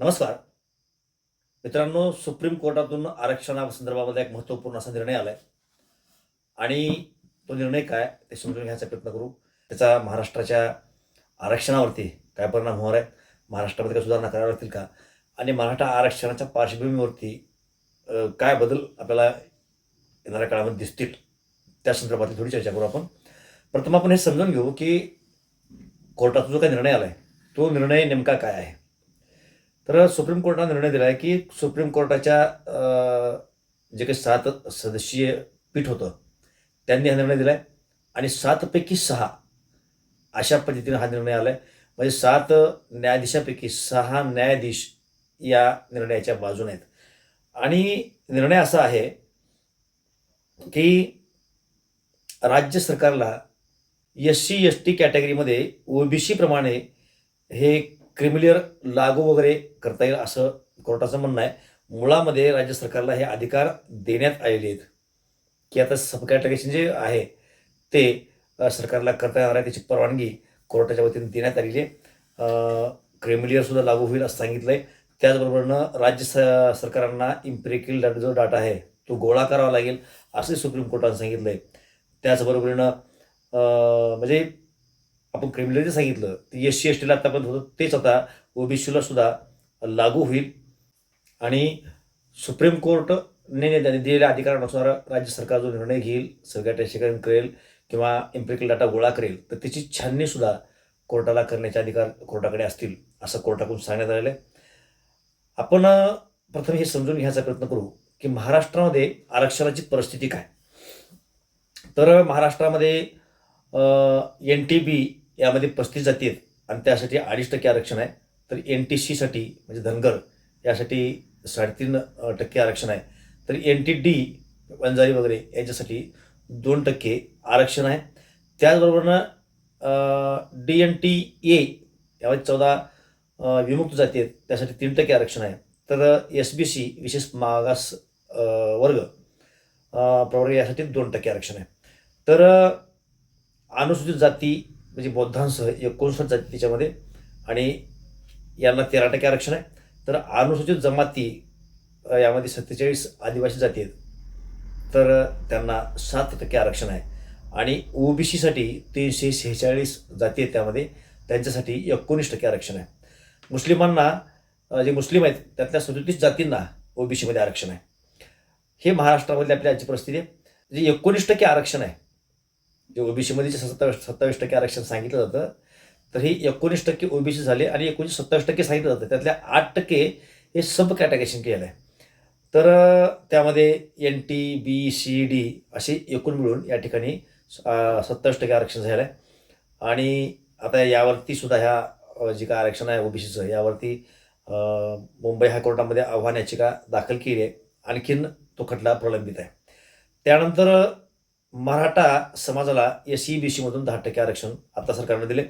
नमस्कार. मित्रांनो सुप्रीम कोर्टातून आरक्षणासंदर्भामध्ये एक महत्त्वपूर्ण असा निर्णय आला आहे आणि तो निर्णय काय ते समजून घ्यायचा प्रयत्न करू. त्याचा महाराष्ट्राच्या आरक्षणावरती काय परिणाम होणार आहे महाराष्ट्रामध्ये काय सुधारणा कराव्या लागतील का? आणि मराठा आरक्षणाच्या पार्श्वभूमीवरती काय बदल आपल्याला येणाऱ्या काळामध्ये दिसतील त्या संदर्भातली थोडी चर्चा करू आपण. प्रथम आपण हे समजून घेऊ की कोर्टाचा जो काही निर्णय आला आहे तो निर्णय नेमका काय आहे? तर सुप्रीम कोर्टानं निर्णय दिला आहे की सुप्रीम कोर्टाच्या जे काही सात सदस्यीय पीठ होतं त्यांनी हा निर्णय दिला आहे आणि सातपैकी सहा अशा पद्धतीनं हा निर्णय आला आहे म्हणजे सात न्यायाधीशापैकी सहा न्यायाधीश या निर्णयाच्या बाजूने आहेत. आणि निर्णय असा आहे की राज्य सरकारला एस सी एस टी कॅटेगरीमध्ये ओ बी सीप्रमाणे हे क्रिमिलियर लागू वगैरे करता येईल असं कोर्टाचं म्हणणं आहे. मुळामध्ये राज्य सरकारला हे अधिकार देण्यात आलेले आहेत. की आता सब कॅटेगरेशन जे आहे ते सरकारला करता येणार आहे त्याची परवानगी कोर्टाच्या वतीने देण्यात आलेली आहे. क्रिमिलियरसुद्धा लागू होईल असं सांगितलं आहे त्याचबरोबरनं राज्य स सरकारांना इम्पेरिकल डाटा जो डाटा आहे तो गोळा करावा लागेल असंही सुप्रीम कोर्टाने सांगितलं आहे त्याचबरोबरीनं म्हणजे आपण क्रिमिनल सांगितलं ते एस सी एस टीला आतापर्यंत होतं तेच आता ओबीसीला सुद्धा लागू होईल. आणि सुप्रीम कोर्टने दिलेल्या अधिकारानुसार राज्य सरकार जो निर्णय घेईल सगळ्या टेस्टीकरण करेल किंवा एम्पिरिकल डाटा गोळा करेल तर त्याची छाननीसुद्धा कोर्टाला करण्याचे अधिकार कोर्टाकडे असतील असं कोर्टाकडून सांगण्यात आलेलं आहे. आपण प्रथम हे समजून घ्यायचा प्रयत्न करू की महाराष्ट्रामध्ये आरक्षणाची परिस्थिती काय? तर महाराष्ट्रामध्ये एन टी बी यामध्ये पस्तीस जाती आहेत आणि त्यासाठी अडीच टक्के आरक्षण आहे. तर एन टी सीसाठी म्हणजे धनगर यासाठी साडेतीन टक्के आरक्षण आहे. तर एन टी डी वंजारी वगैरे याच्यासाठी दोन टक्के आरक्षण आहे. त्याचबरोबरनं डी एन टी ए यामध्ये चौदा विमुक्त जाती आहेत. त्यासाठी तीन टक्के आरक्षण आहे. तर एस बी सी विशेष मागास वर्ग प्रवर्ग यासाठी दोन टक्के आरक्षण आहे. तर अनुसूचित जाती म्हणजे बौद्धांसह एकोणसाठ जाती त्याच्यामध्ये. आणि यांना तेरा टक्के आरक्षण आहे. तर अनुसूचित जमाती यामध्ये सत्तेचाळीस आदिवासी जाती आहेत. तर त्यांना सात टक्के आरक्षण आहे. आणि ओबीसीसाठी तीनशे शेहेचाळीस जाती आहेत त्यामध्ये. त्यांच्यासाठी एकोणीस टक्के आरक्षण आहे. मुस्लिमांना जे मुस्लिम आहेत त्यातल्या सदोतीस जातींना ओबीसीमध्ये आरक्षण आहे. हे महाराष्ट्रामधली आपली आजची परिस्थिती आहे. जे एकोणीस टक्के आरक्षण आहे जे ओबीसीमध्ये जे सत्तावीस सत्तावीस टक्के आरक्षण सांगितलं जातं. तर हे एकोणीस टक्के ओबीसी झाले आणि एकोणीस सत्तावीस टक्के सांगितलं जातं. त्यातल्या आठ टक्के हे सब कॅटेगरेशन केलं आहे. तर त्यामध्ये N T B C D असे एकूण मिळून या ठिकाणी सत्तावीस टक्के आरक्षण झालं आहे. आणि आता यावरती सुद्धा ह्या जे काय आरक्षण आहे ओबीसीचं यावरती मुंबई हायकोर्टामध्ये आव्हान याचिका दाखल केली आहे. आणखीन तो खटला प्रलंबित आहे. त्यानंतर मराठा समाजाला एस सी बी सीमधून दहा टक्के आरक्षण आता सरकारने दिले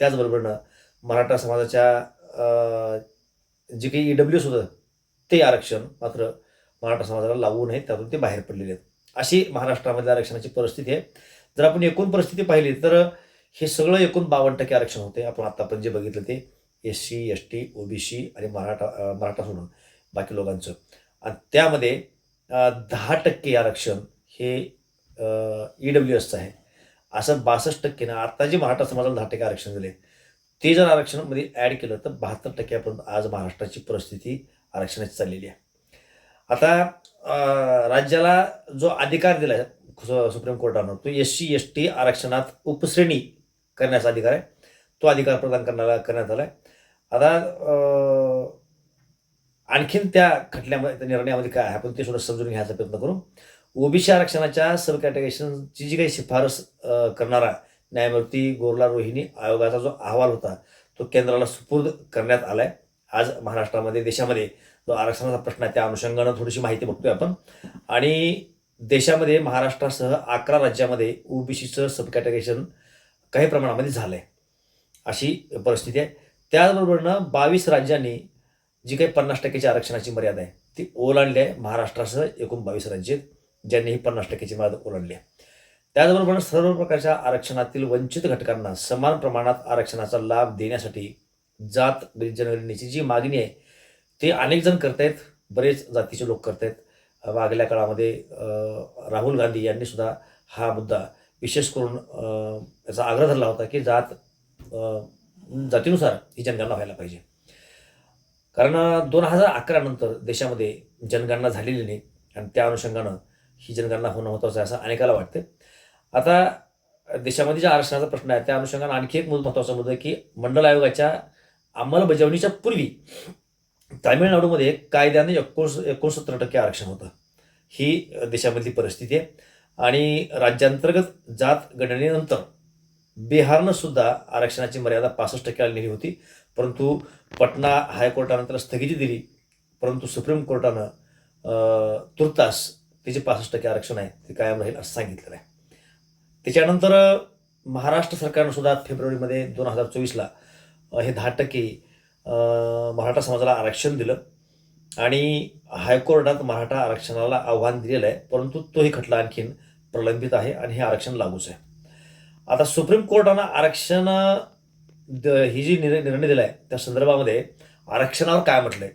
त्याचबरोबरनं मराठा समाजाच्या जे काही ई डब्ल्यू होतं ते आरक्षण मात्र मराठा समाजाला लागू नये त्यातून ते बाहेर पडलेले आहेत. अशी महाराष्ट्रामधल्या आरक्षणाची परिस्थिती आहे. जर आपण एकूण परिस्थिती पाहिली तर हे सगळं एकूण बावन्न टक्के आरक्षण होते. आपण आत्तापर्यंत जे बघितलं ते S C S T OBC आणि मराठा मराठा सोडून बाकी लोकांचं. आणि त्यामध्ये दहा टक्के आरक्षण हे ई डब्ल्यू एसचं आहे. असं बासष्ट टक्के ना आता जे मराठा समाजाला दहा टक्के आरक्षण दिले ते जर आरक्षणामध्ये ॲड केलं तर बहात्तर टक्क्यापर्यंत आज महाराष्ट्राची परिस्थिती आरक्षणाची चाललेली आहे. आता राज्याला जो अधिकार दिला आहे सु- सुप्रीम कोर्टानं तो एस सी एस टी आरक्षणात उपश्रेणी करण्याचा अधिकार आहे. तो अधिकार प्रदान करण्याला करण्यात आला आहे आता आणखीन त्या खटल्यामध्ये त्या निर्णयामध्ये काय आहे आपण ते सुद्धा समजून घ्यायचा प्रयत्न करू. ओबीसी आरक्षणाच्या सब कॅटेगरीची जी काही शिफारस करणारा न्यायमूर्ती गोरला रोहिणी आयोगाचा जो अहवाल होता तो केंद्राला सुपूर्द करण्यात आला आहे आज महाराष्ट्रामध्ये देशामध्ये जो आरक्षणाचा प्रश्न आहे त्या अनुषंगानं थोडीशी माहिती बघतोय आपण. आणि देशामध्ये महाराष्ट्रासह अकरा राज्यामध्ये ओबीसीचं सब कॅटेगरीशन काही प्रमाणामध्ये झालं आहे अशी परिस्थिती आहे. त्याचबरोबरनं बावीस राज्यांनी जी काही पन्नास टक्क्याची आरक्षणाची मर्यादा आहे ती ओलांडली आहे. महाराष्ट्रासह एकूण बावीस राज्य आहेत. ज्यांनी ही पन्नास टक्क्याची मर्यादा ओलांडली आहे. त्याचबरोबर सर्व प्रकारच्या आरक्षणातील वंचित घटकांना समान प्रमाणात आरक्षणाचा लाभ देण्यासाठी जात जनगणनेची जी मागणी आहे ते अनेक जण करतायत बरेच जातीचे लोक करतायत. मागल्या काळामध्ये राहुल गांधी यांनी सुद्धा हा मुद्दा विशेष करून याचा आग्रह धरला होता की जात जातीनुसार ही जनगणना व्हायला पाहिजे. कारण दोन हजार अकरा नंतर देशामध्ये जनगणना झालेली नाही आणि त्या अनुषंगानं ही जनगणना होणं महत्त्वाचं आहे असं अनेकाला वाटतं आता देशामध्ये ज्या आरक्षणाचा प्रश्न आहे त्या अनुषंगानं आणखी एक महत्त्वाचा मुद्दा आहे की मंडल आयोगाच्या अंमलबजावणीच्या पूर्वी तामिळनाडूमध्ये कायद्याने एकोण एकोणसत्तर टक्के आरक्षण होतं. ही देशामधली परिस्थिती आहे. आणि राज्यांतर्गत जात गणनेनंतर बिहारनं सुद्धा आरक्षणाची मर्यादा पासष्ट टक्क्याला नेली होती. परंतु पटना हायकोर्टानं त्याला स्थगिती दिली. परंतु सुप्रीम कोर्टानं तुर्तास ते त्याचे पासष्ट टक्के आरक्षण आहे ते कायम राहील असं सांगितलेलं आहे. त्याच्यानंतर महाराष्ट्र सरकारनं सुद्धा फेब्रुवारीमध्ये दोन हजार चोवीसला हे दहा टक्के मराठा समाजाला आरक्षण दिलं आणि हायकोर्टात मराठा आरक्षणाला आव्हान दिलेलं आहे परंतु तोही खटला आणखीन प्रलंबित आहे आणि हे आरक्षण लागूच आहे. आता सुप्रीम कोर्टानं आरक्षण द- ही जी निर्णय निर्णय दिला आहे त्या संदर्भामध्ये आरक्षणावर काय म्हटलं आहे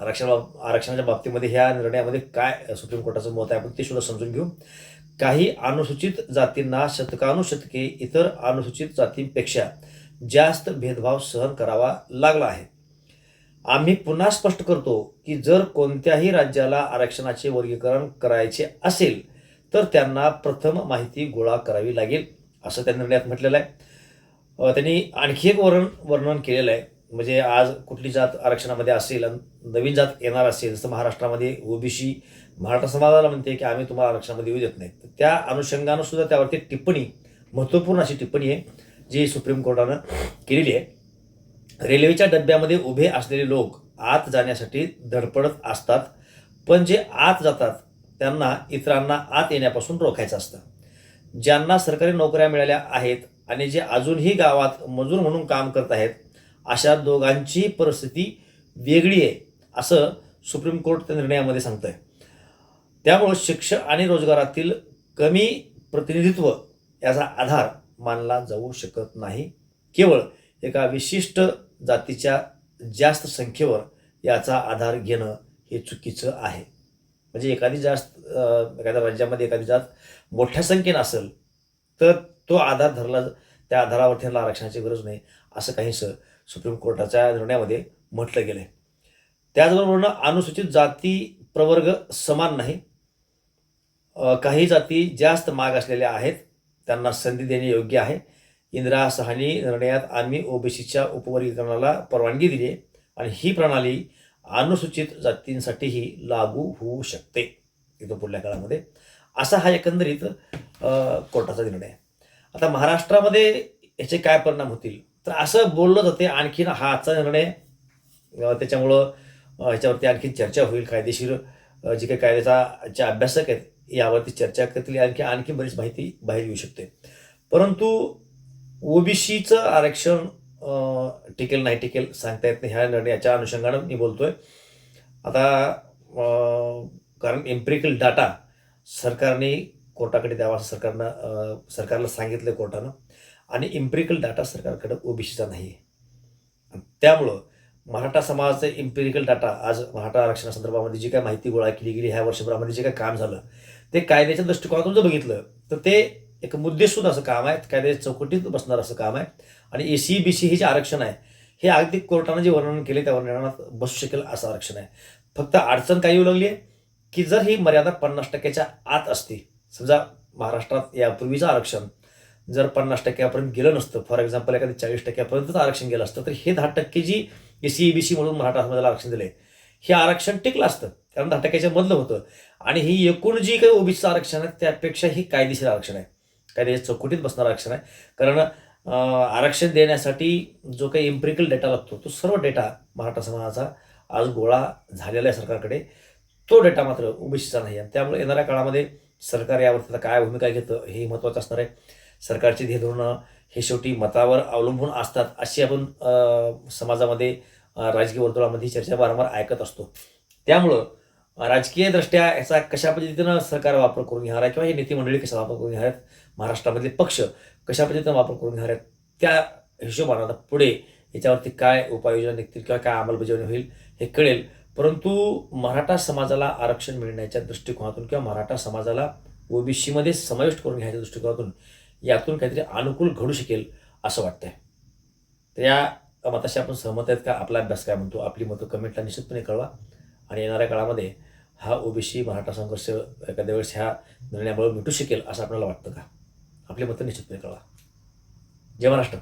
आरक्षणा आरक्षणाच्या बाबतीमध्ये ह्या निर्णयामध्ये काय सुप्रीम कोर्टाचं मत आहे आपण ते सुद्धा समजून घेऊ. काही अनुसूचित जातींना शतकानुशतके इतर अनुसूचित जातींपेक्षा जास्त भेदभाव सहन करावा लागला आहे. आम्ही पुन्हा स्पष्ट करतो की जर कोणत्याही राज्याला आरक्षणाचे वर्गीकरण करायचे असेल तर त्यांना प्रथम माहिती गोळा करावी लागेल असं त्या निर्णयात म्हटलेलं आहे. त्यांनी आणखी एक वर्णन वर्णन केलेलं आहे. म्हणजे आज कुठली जात आरक्षणामध्ये असेल आणि नवीन जात येणार असेल जसं महाराष्ट्रामध्ये ओबीसी मराठा समाजाला म्हणते की आम्ही तुम्हाला आरक्षणामध्ये येऊ देत नाही. तर त्या अनुषंगानं सुद्धा त्यावरती टिप्पणी महत्त्वपूर्ण अशी टिप्पणी आहे जी सुप्रीम कोर्टानं केलेली आहे. रेल्वेच्या डब्यामध्ये उभे असलेले लोक आत जाण्यासाठी धडपडत असतात पण जे आत जातात त्यांना इतरांना आत येण्यापासून रोखायचं असतं. ज्यांना सरकारी नोकऱ्या मिळाल्या आहेत आणि जे अजूनही गावात मजूर म्हणून काम करत आहेत अशा दोघांची परिस्थिती वेगळी आहे असं सुप्रीम कोर्ट त्या निर्णयामध्ये सांगतं आहे त्यामुळं शिक्षण आणि रोजगारातील कमी प्रतिनिधित्व याचा आधार मानला जाऊ शकत नाही. केवळ एका विशिष्ट जातीच्या जास्त संख्येवर याचा आधार घेणं हे चुकीचं आहे. म्हणजे एखादी जास्त एखाद्या राज्यामध्ये एखादी जात मोठ्या संख्येनं असेल तर तो आधार धरला त्या आधारावर त्यांना आरक्षणाची गरज नाही असं काहीसं सुप्रीम कोर्टाच्या निर्णयामध्ये म्हटलं गेलं आहे त्याचबरोबर अनुसूचित जाती प्रवर्ग समान नाही. काही जाती जास्त माग असलेल्या आहेत. त्यांना संधी देणे योग्य आहे. इंदिरा सहानी निर्णयात आम्ही ओबीसीच्या उपवर्गीकरणाला परवानगी दिली आहे आणि ही प्रणाली अनुसूचित जातींसाठीही लागू होऊ शकते. इथं पुढल्या काळामध्ये असा हा एकंदरीत कोर्टाचा निर्णय आहे. आता महाराष्ट्रामध्ये याचे काय परिणाम होतील? तर असं बोललं जाते. आणखीन हा आजचा निर्णय त्याच्यामुळं ह्याच्यावरती आणखी चर्चा होईल. कायदेशीर जे काही कायद्याचा जे अभ्यासक आहेत यावरती चर्चा करतील. आणखी आणखी बरीच माहिती बाहेर येऊ शकते. परंतु ओबीसीचं आरक्षण टिकेल नाही टिकेल सांगता येत नाही. ह्या निर्णयाच्या अनुषंगानं मी बोलतोय. आता कारण एम्पिरिकल डाटा सरकारने कोर्टाकडे द्यावा असं सरकारनं सरकारला सांगितलं कोर्टानं. आणि इम्प्रिकल डाटा सरकारकडे ओबीसीचा नाही आहे त्यामुळं मराठा समाजाचे इम्प्रिकल डाटा आज मराठा आरक्षणासंदर्भामध्ये जी काय माहिती गोळा केली गेली ह्या वर्षभरामध्ये जे काय काम झालं ते कायद्याच्या दृष्टिकोनातून जर बघितलं तर ते एक मुद्देसूद असं काम आहे कायद्याच्या चौकटीत बसणार असं काम आहे. आणि ए सी बी सी हे जे आरक्षण आहे हे अगदी कोर्टानं जे वर्णन केले त्या वर्णनात बसू शकेल असं आरक्षण आहे. फक्त अडचण काय येऊ लागली आहे की जर ही मर्यादा पन्नास टक्क्याच्या आत असते समजा महाराष्ट्रात यापूर्वीचं आरक्षण जर पन्नास टक्क्यापर्यंत गेलं नसतं फॉर एक्झाम्पल एखादी चाळीस टक्क्यापर्यंतच आरक्षण गेलं असतं तर हे दहा टक्के जी ए सी बी सी म्हणून मराठा समाजाला आरक्षण दिले हे आरक्षण टिकलं असतं कारण दहा टक्क्याच्या मधलं होतं. आणि ही एकूण जी काही ओबीसीचं आरक्षण आहे त्यापेक्षा ही कायदेशीर आरक्षण आहे. कायदेशीर चौकटीत बसणारं आरक्षण आहे. कारण आरक्षण देण्यासाठी जो काही इम्प्रिकल डेटा लागतो तो सर्व डेटा मराठा समाजाचा आज गोळा झालेला आहे सरकारकडे. तो डेटा मात्र ओबीसीचा नाही आहे. त्यामुळे येणाऱ्या काळामध्ये सरकार यावर आता काय भूमिका घेतं हे महत्त्वाचं असणार आहे. सरकारची ध्येय धोरणं हे शेवटी मतावर अवलंबून असतात अशी आपण समाजामध्ये राजकीय वर्तुळामध्ये चर्चा वारंवार ऐकत असतो. त्यामुळं राजकीयदृष्ट्या याचा कशा पद्धतीनं सरकार वापर करून घेणार आहे किंवा हे नेते मंडळी कशा वापर करून घेणार आहेत महाराष्ट्रामधले पक्ष कशा पद्धतीनं वापर करून घेणार आहेत त्या हिशोबानं आता पुढे याच्यावरती काय उपाययोजना निघतील किंवा काय अंमलबजावणी होईल हे कळेल. परंतु मराठा समाजाला आरक्षण मिळण्याच्या दृष्टिकोनातून किंवा मराठा समाजाला ओबीसीमध्ये समाविष्ट करून घ्यायच्या दृष्टिकोनातून यातून काहीतरी अनुकूल घडू शकेल असं वाटतंय. तर या मताशी आपण सहमत आहेत का? आपला अभ्यास काय म्हणतो? आपली मतं कमेंटला निश्चितपणे कळवा. आणि येणाऱ्या काळामध्ये हा ओबीसी मराठा संघर्ष एखाद्या वेळेस ह्या निर्णयामुळे मिटू शकेल असं आपल्याला वाटतं का? आपली मतं निश्चितपणे कळवा. जय महाराष्ट्र.